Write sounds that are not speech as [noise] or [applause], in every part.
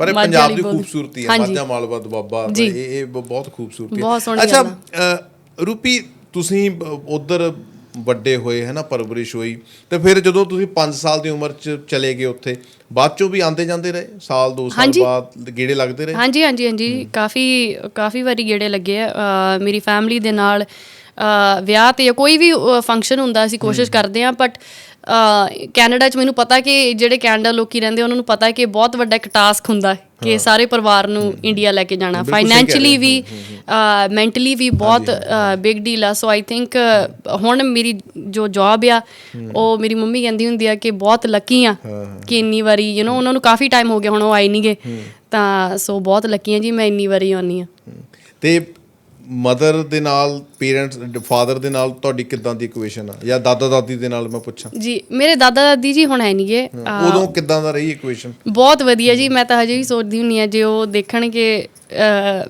ਪਰ ਇਹ ਮਾਝੇ ਪੰਜਾਬ ਵਾਲੀ ਦੀ ਬੋਲੀ। ਖੂਬਸੂਰਤੀ ਹੈ ਹਾਂਜੀ। ਮਾਝਾ ਮਾਲਵਾ ਦੁਆਬਾ ਜੀ। ਇਹ ਇਹ ਬ- ਬਹੁਤ ਖੂਬਸੂਰਤੀ ਹੈ ਬਹੁਤ ਸੋਹਣੀ ਅੱਛਾ ਗੱਲ ਅ, ਰੂਪੀ ਤੁਸੀਂ ਉਧਰ ਵੱਡੇ ਹੋਏ ਹੈ ਨਾ ਪਰਵਰਿਸ਼ ਹੋਈ ਤੇ ਫਿਰ ਜਦੋਂ ਤੁਸੀਂ 5 ਸਾਲ ਦੀ ਉਮਰ ਚ ਚਲੇ ਗਏ ਉੱਥੇ ਬਾਅਦ ਚੋਂ ਵੀ ਆਂਦੇ ਜਾਂਦੇ ਰਹੇ ਸਾਲ ਦੋ ਸਾਲ ਹਾਂਜੀ। ਬਾਅਦ ਗੇੜੇ ਲੱਗਦੇ ਰਹੇ ਹਾਂਜੀ ਹਾਂਜੀ ਹਾਂਜੀ ਕਾਫੀ ਕਾਫੀ ਵਾਰੀ ਗੇੜੇ ਲੱਗੇ ਆ ਅਹ ਮੇਰੀ ਫੈਮਿਲੀ ਦੇ ਨਾਲ ਅਹ ਵਿਆਹ ਤੇ ਜਾਂ ਕੋਈ ਵੀ ਫੰਕਸ਼ਨ ਹੁੰਦਾ ਅਸੀਂ ਕੋਸ਼ਿਸ਼ ਕਰਦੇ ਆ ਬਟ ਕੈਨੇਡਾ 'ਚ ਮੈਨੂੰ ਪਤਾ ਕਿ ਜਿਹੜੇ ਕੈਨੇਡਾ ਲੋਕੀ ਰਹਿੰਦੇ ਉਹਨਾਂ ਨੂੰ ਪਤਾ ਕਿ ਬਹੁਤ ਵੱਡਾ ਇੱਕ ਟਾਸਕ ਹੁੰਦਾ ਹੈ ਕਿ ਸਾਰੇ ਪਰਿਵਾਰ ਨੂੰ ਇੰਡੀਆ ਲੈ ਕੇ ਜਾਣਾ। ਫਾਈਨੈਂਸ਼ੀਅਲੀ ਵੀ ਮੈਂਟਲੀ ਵੀ ਬਹੁਤ ਬਿਗ ਡੀਲ ਆ। ਸੋ ਆਈ ਥਿੰਕ ਹੁਣ ਮੇਰੀ ਜੋ ਜੌਬ ਆ ਉਹ ਮੇਰੀ ਮੰਮੀ ਕਹਿੰਦੀ ਹੁੰਦੀ ਆ ਕਿ ਬਹੁਤ ਲੱਕੀ ਆ ਕਿ ਇੰਨੀ ਵਾਰੀ ਯੂ نو ਉਹਨਾਂ ਨੂੰ ਕਾਫੀ ਟਾਈਮ ਹੋ ਗਿਆ ਹੁਣ ਉਹ ਆਈ ਨਹੀਂਗੇ ਤਾਂ ਸੋ ਬਹੁਤ ਲੱਕੀ ਆ ਜੀ ਮੈਂ ਇੰਨੀ ਵਾਰੀ ਆਉਣੀ ਆ। ਤੇ ਮਦਰ ਦੇ ਨਾਲ ਪੇਰੈਂਟਸ ਫਾਦਰ ਦੇ ਨਾਲ ਤੁਹਾਡੀ ਕਿੱਦਾਂ ਦੀ ਇਕੁਏਸ਼ਨ ਆ? ਜਾਂ ਦਾਦਾ ਦਾਦੀ ਦੇ ਨਾਲ ਮੈਂ ਪੁੱਛਾਂ? ਜੀ ਮੇਰੇ ਦਾਦਾ ਦਾਦੀ ਜੀ ਹੁਣ ਹੈ ਨਹੀਂਗੇ ਉਦੋਂ ਕਿੱਦਾਂ ਦਾ ਰਹੀ ਇਕੁਏਸ਼ਨ ਬਹੁਤ ਵਧੀਆ ਜੀ ਮੈਂ ਤਾਂ ਹਜੇ ਵੀ ਸੋਚਦੀ ਹੁੰਨੀ ਆ ਜੇ ਉਹ ਦੇਖਣਗੇ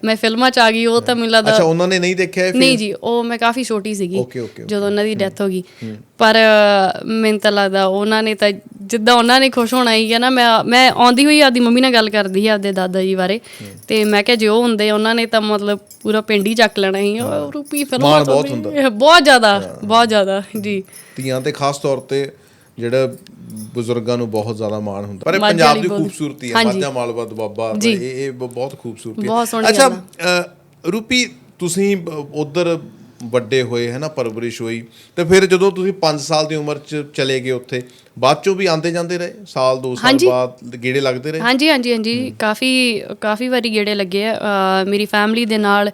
ਮੈਂ ਫਿਲਮਾਂ ਚ ਆ ਗਈ ਉਹ ਤਾਂ ਮੈਨੂੰ ਲੱਗਦਾ ਅੱਛਾ ਉਹਨਾਂ ਨੇ ਨਹੀਂ ਦੇਖਿਆ ਫਿਰ? ਨਹੀਂ ਜੀ ਉਹ ਮੈਂ ਕਾਫੀ ਛੋਟੀ ਸੀਗੀ. ਜਦੋਂ ਉਹਨਾਂ ਦੀ ਡੈਥ ਹੋ ਗਈ। ਪਰ ਮੈਨੂੰ ਤਾਂ ਲੱਗਦਾ ਉਹਨਾਂ ਨੇ ਤਾਂ ਜਿੱਦਾਂ ਉਹਨਾਂ ਨੇ ਖੁਸ਼ ਹੋਣਾ ਹੀ ਹੈ ਨਾ ਮੈਂ ਮੈਂ ਆਉਂਦੀ ਹੋਈ ਆਪਦੀ ਮੰਮੀ ਨਾਲ ਗੱਲ ਕਰਦੀ ਸੀ ਆਪਦੇ ਦਾਦਾ ਜੀ ਬਾਰੇ। ਤੇ ਮੈਂ ਕਿਹਾ ਜੇ ਉਹ ਹੁੰਦੇ ਉਹਨਾਂ ਨੇ ਤਾਂ ਮਤਲਬ ਪੂਰਾ ਪਿੰਡ ਹੀ ਚੱਕ ਲੈਣਾ ਸੀ। ਉਹ ਰੂਪੀ ਫਿਲਮਾਂ ਤੋਂ ਬਹੁਤ ਵੀ- ਹੁੰਦਾ। ਬਹੁਤ ਜ਼ਿਆਦਾ ਬਹੁਤ ਜ਼ਿਆਦਾ ਜੀ। ਧੀਆਂ ਤੇ ਖਾਸ ਤੌਰ ਤੇ ਜਿਹੜਾ ਬਜ਼ੁਰਗਾਂ ਨੂੰ ਬਹੁਤ ਜ਼ਿਆਦਾ ਮਾਣ ਹੁੰਦਾ। ਪਰ ਇਹ ਪੰਜਾਬ ਦੀ। ਖੂਬਸੂਰਤੀ ਹੈ। ਮਾਝਾ ਮਾਲਵਾ ਦੁਆਬਾ। ਇਹ ਇਹ ਬਹੁਤ ਖੂਬਸੂਰਤੀ ਹੈ। ਅੱਛਾ ਰੂਪੀ ਤੁਸੀਂ ਉਧਰ ਵੱਡੇ ਹੋਏ ਹੈ ਨਾ ਪਰਵਰਿਸ਼ ਹੋਈ। ਤੇ ਫਿਰ ਜਦੋਂ ਤੁਸੀਂ 5 ਸਾਲ ਦੀ ਉਮਰ ਚ ਚਲੇ ਗਏ ਉੱਥੇ ਬਾਅਦ ਚੋਂ ਵੀ ਆਂਦੇ ਜਾਂਦੇ ਰਹੇ? ਸਾਲ ਦੋ ਸਾਲ ਹਾਂਜੀ। ਬਾਅਦ ਗੇੜੇ ਲੱਗਦੇ ਰਹੇ? ਹਾਂਜੀ ਹਾਂਜੀ ਹਾਂਜੀ। ਕਾਫੀ ਕਾਫੀ ਵਾਰੀ ਗੇੜੇ ਲੱਗੇ ਆ। ਅਹ ਮੇਰੀ ਫੈਮਿਲੀ ਦੇ ਨਾਲ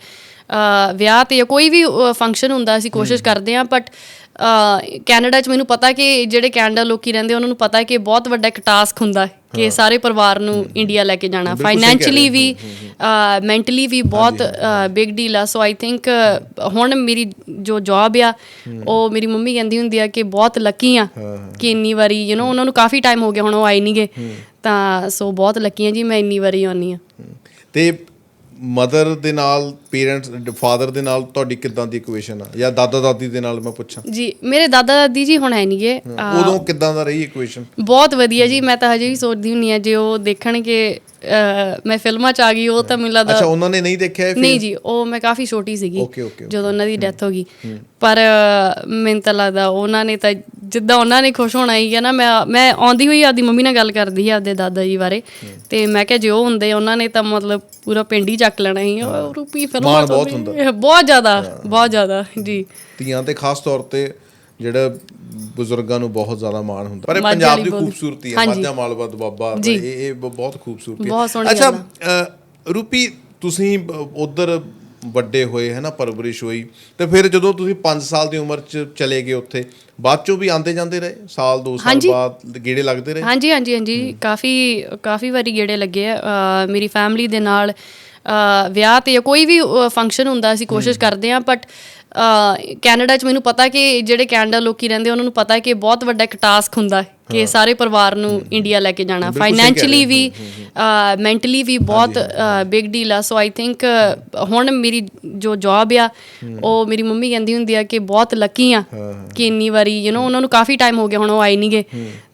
ਅਹ ਵਿਆਹ ਤੇ ਜਾਂ ਕੋਈ ਵੀ ਫੰਕਸ਼ਨ ਹੁੰਦਾ ਅਸੀਂ ਕੋਸ਼ਿਸ਼ ਕਰਦੇ ਆ ਬਟ ਕੈਨੇਡਾ 'ਚ ਮੈਨੂੰ ਪਤਾ ਕਿ ਜਿਹੜੇ ਕੈਨੇਡਾ ਲੋਕੀ ਰਹਿੰਦੇ ਉਹਨਾਂ ਨੂੰ ਪਤਾ ਕਿ ਬਹੁਤ ਵੱਡਾ ਇੱਕ ਟਾਸਕ ਹੁੰਦਾ ਹੈ। ਕਿ ਸਾਰੇ ਪਰਿਵਾਰ ਨੂੰ ਇੰਡੀਆ ਲੈ ਕੇ ਜਾਣਾ। ਫਾਈਨੈਂਸ਼ੀਅਲੀ ਵੀ ਮੈਂਟਲੀ ਵੀ ਬਹੁਤ ਬਿਗ ਡੀਲ ਆ। ਸੋ ਆਈ ਥਿੰਕ ਹੁਣ ਮੇਰੀ ਜੋ ਜੌਬ ਆ ਉਹ ਮੇਰੀ ਮੰਮੀ ਕਹਿੰਦੀ ਹੁੰਦੀ ਆ ਕਿ ਬਹੁਤ ਲੱਕੀ ਆ ਕਿ ਇੰਨੀ ਵਾਰੀ ਯੂ نو ਉਹਨਾਂ ਨੂੰ ਕਾਫੀ ਟਾਈਮ ਹੋ ਗਿਆ ਹੁਣ ਉਹ ਆਈ ਨਹੀਂਗੇ ਤਾਂ ਸੋ ਬਹੁਤ ਲੱਕੀ ਆ ਜੀ ਮੈਂ ਇੰਨੀ ਵਾਰੀ ਆਉਣੀ ਆ। ਤੇ ਮਦਰ ਦੇ ਨਾਲ ਪੇਰੈਂਟਸ ਫਾਦਰ ਦੇ ਨਾਲ ਤੁਹਾਡੀ ਕਿੱਦਾਂ ਦੀ ਇਕੁਏਸ਼ਨ ਆ? ਜਾਂ ਦਾਦਾ ਦਾਦੀ ਦੇ ਨਾਲ ਮੈਂ ਪੁੱਛਾਂ। ਜੀ ਮੇਰੇ ਦਾਦਾ ਦਾਦੀ ਜੀ ਹੁਣ ਹੈ ਨਹੀਂਗੇ ਉਦੋਂ ਕਿੱਦਾਂ ਦਾ ਰਹੀ ਇਕੁਏਸ਼ਨ ਬਹੁਤ ਵਧੀਆ ਜੀ ਮੈਂ ਤਾਂ ਹਜੇ ਵੀ ਸੋਚਦੀ ਹੁੰਨੀ ਆ ਜੇ ਉਹ ਦੇਖਣਗੇ ਮੈਂ ਫਿਲਮਾਂ ਚ ਆ ਗਈ ਉਹ ਤਾਂ ਮੈਨੂੰ ਲੱਗਦਾ ਅੱਛਾ ਉਹਨਾਂ ਨੇ ਨਹੀਂ ਦੇਖਿਆ ਇਹ ਫਿਰ? ਨਹੀਂ ਜੀ ਉਹ ਮੈਂ ਕਾਫੀ ਛੋਟੀ ਸੀਗੀ ਜਦੋਂ ਉਹਨਾਂ ਦੀ ਡੈਥ ਹੋ ਗਈ। ਪਰ ਮੈਨੂੰ ਤਾਂ ਲੱਗਦਾ ਉਹਨਾਂ ਨੇ ਤਾਂ ਜਿੱਦਾਂ ਉਹਨਾਂ ਨੇ ਖੁਸ਼ ਹੋਣਾ ਹੀ ਹੈ ਨਾ ਮੈਂ ਮੈਂ ਆਉਂਦੀ ਹੋਈ ਆਪਦੀ ਮੰਮੀ ਨਾਲ ਗੱਲ ਕਰਦੀ ਸੀ ਆਪਦੇ ਦਾਦਾ ਜੀ ਬਾਰੇ ਤੇ ਮੈਂ ਕਿਹਾ ਜੇ ਉਹ ਹੁੰਦੇ ਉਹਨਾਂ ਨੇ ਤਾਂ ਮਤਲਬ ਪੂਰਾ ਪਿੰਡ ਹੀ ਚੱਕ ਲੈਣਾ ਸੀ ਉਹ ਰੂਪੀ ਫਿਲਮਾਂ ਬਹੁਤ ਹੁੰਦਾ। [laughs] ਬਹੁਤ ਜ਼ਿਆਦਾ ਬਹੁਤ ਜ਼ਿਆਦਾ ਜੀ ਧੀਆਂ ਤੇ ਖਾਸ ਤੌਰ ਤੇ ਜਿਹੜਾ ਬਜ਼ੁਰਗਾਂ ਨੂੰ ਬਹੁਤ ਜ਼ਿਆਦਾ ਮਾਣ ਹੁੰਦਾ ਪਰ ਇਹ ਪੰਜਾਬ ਦੀ। ਖੂਬਸੂਰਤੀ ਹੈ। ਮਾਝਾ ਮਾਲਵਾ ਦੁਆਬਾ। ਇਹ ਇਹ ਬਹੁਤ ਖੂਬਸੂਰਤੀ ਹੈ ਅੱਛਾ ਰੂਪੀ ਤੁਸੀਂ ਉਧਰ ਵੱਡੇ ਹੋਏ ਹੈ ਨਾ ਪਰਵਰਿਸ਼ ਹੋਈ। ਤੇ ਫਿਰ ਜਦੋਂ ਤੁਸੀਂ 5 ਸਾਲ ਦੀ ਉਮਰ ਚ ਚਲੇ ਗਏ ਉੱਥੇ ਬਾਅਦ ਚੋਂ ਵੀ ਆਂਦੇ ਜਾਂਦੇ ਰਹੇ? ਸਾਲ ਦੋ ਸਾਲ ਹਾਂਜੀ। ਬਾਅਦ ਗੇੜੇ ਲੱਗਦੇ ਰਹੇ? ਹਾਂਜੀ ਹਾਂਜੀ ਹਾਂਜੀ। ਕਾਫੀ ਕਾਫੀ ਵਾਰੀ ਗੇੜੇ ਲੱਗੇ ਆ। ਅਹ ਮੇਰੀ ਫੈਮਿਲੀ ਦੇ ਨਾਲ ਅਹ ਵਿਆਹ ਤੇ ਜਾਂ ਕੋਈ ਵੀ ਫੰਕਸ਼ਨ ਹੁੰਦਾ ਅਸੀਂ ਕੋਸ਼ਿਸ਼ ਕਰਦੇ ਆ ਬਟ ਕੈਨੇਡਾ 'ਚ ਮੈਨੂੰ ਪਤਾ ਕਿ ਜਿਹੜੇ ਕੈਨੇਡਾ ਲੋਕੀ ਰਹਿੰਦੇ ਉਹਨਾਂ ਨੂੰ ਪਤਾ ਕਿ ਬਹੁਤ ਵੱਡਾ ਇੱਕ ਟਾਸਕ ਹੁੰਦਾ ਹੈ। ਕਿ ਸਾਰੇ ਪਰਿਵਾਰ ਨੂੰ ਇੰਡੀਆ ਲੈ ਕੇ ਜਾਣਾ। ਫਾਈਨੈਂਸ਼ੀਅਲੀ ਵੀ ਮੈਂਟਲੀ ਵੀ ਬਹੁਤ ਬਿਗ ਡੀਲ ਆ। ਸੋ ਆਈ ਥਿੰਕ ਹੁਣ ਮੇਰੀ ਜੋ ਜੌਬ ਆ ਉਹ ਮੇਰੀ ਮੰਮੀ ਕਹਿੰਦੀ ਹੁੰਦੀ ਆ ਕਿ ਬਹੁਤ ਲੱਕੀ ਆ ਕਿ ਇੰਨੀ ਵਾਰੀ ਯੂ نو ਉਹਨਾਂ ਨੂੰ ਕਾਫੀ ਟਾਈਮ ਹੋ ਗਿਆ ਹੁਣ ਉਹ ਆਈ ਨਹੀਂਗੇ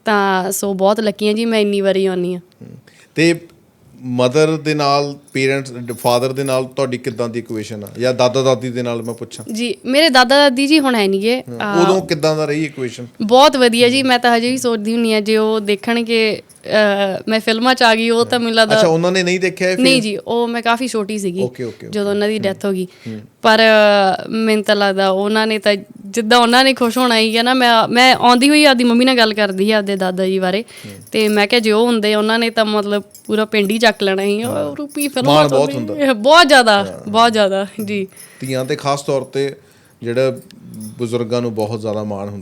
ਤਾਂ ਸੋ ਬਹੁਤ ਲੱਕੀ ਆ ਜੀ ਮੈਂ ਇੰਨੀ ਵਾਰੀ ਆਉਣੀ ਆ। ਤੇ ਮਦਰ ਦੇ ਨਾਲ ਪੇਰੈਂਟਸ ਫਾਦਰ ਦੇ ਨਾਲ ਤੁਹਾਡੀ ਕਿੱਦਾਂ ਦੀ ਇਕੁਏਸ਼ਨ ਆ? ਜਾਂ ਦਾਦਾ ਦਾਦੀ ਦੇ ਨਾਲ ਮੈਂ ਪੁੱਛਾਂ। ਜੀ ਮੇਰੇ ਦਾਦਾ ਦਾਦੀ ਜੀ ਹੁਣ ਹੈ ਨਹੀਂਗੇ ਉਦੋਂ ਕਿੱਦਾਂ ਦਾ ਰਹੀ ਇਕੁਏਸ਼ਨ ਬਹੁਤ ਵਧੀਆ ਜੀ ਮੈਂ ਤਾਂ ਹਜੇ ਵੀ ਸੋਚਦੀ ਹੁੰਨੀ ਆ ਜੇ ਉਹ ਦੇਖਣਗੇ ਅਹ, ਮੈਂ ਫਿਲਮਾਂ ਚ ਆ ਗਈ ਉਹ ਤਾਂ ਮੈਨੂੰ ਲੱਗਦਾ ਅੱਛਾ ਉਹਨਾਂ ਨੇ ਨਹੀਂ ਦੇਖਿਆ ਫਿਰ? ਨਹੀਂ ਜੀ ਉਹ ਮੈਂ ਕਾਫੀ ਛੋਟੀ ਸੀਗੀ. ਜਦੋਂ ਉਹਨਾਂ ਦੀ ਡੈਥ ਹੋ ਗਈ। ਪਰ ਮੈਨੂੰ ਤਾਂ ਲੱਗਦਾ ਉਹਨਾਂ ਨੇ ਤਾਂ ਜਿੱਦਾਂ ਉਹਨਾਂ ਨੇ ਖੁਸ਼ ਹੋਣਾ ਹੀ ਹੈ ਨਾ ਮੈਂ ਮੈਂ ਆਉਂਦੀ ਹੋਈ ਆਪਦੀ ਮੰਮੀ ਨਾਲ ਗੱਲ ਕਰਦੀ ਸੀ ਆਪਦੇ ਦਾਦਾ ਜੀ ਬਾਰੇ। ਤੇ ਮੈਂ ਕਿਹਾ ਜੇ ਉਹ ਹੁੰਦੇ ਉਹਨਾਂ ਨੇ ਤਾਂ ਮਤਲਬ ਪੂਰਾ ਪਿੰਡ ਹੀ ਚੱਕ ਲੈਣਾ ਸੀ। ਉਹ ਰੂਪੀ ਫਿਲਮਾਂ ਮਾਣ ਬਹੁਤ ਹੁੰਦਾ। ਬਹੁਤ ਜ਼ਿਆਦਾ ਬਹੁਤ ਜ਼ਿਆਦਾ ਜੀ। ਧੀਆਂ ਤੇ ਖਾਸ ਤੌਰ ਤੇ ਜਿਹੜਾ ਬਜ਼ੁਰਗਾਂ ਨੂੰ ਬਹੁਤ ਜ਼ਿਆਦਾ ਮਾਣ ਹੁੰਦਾ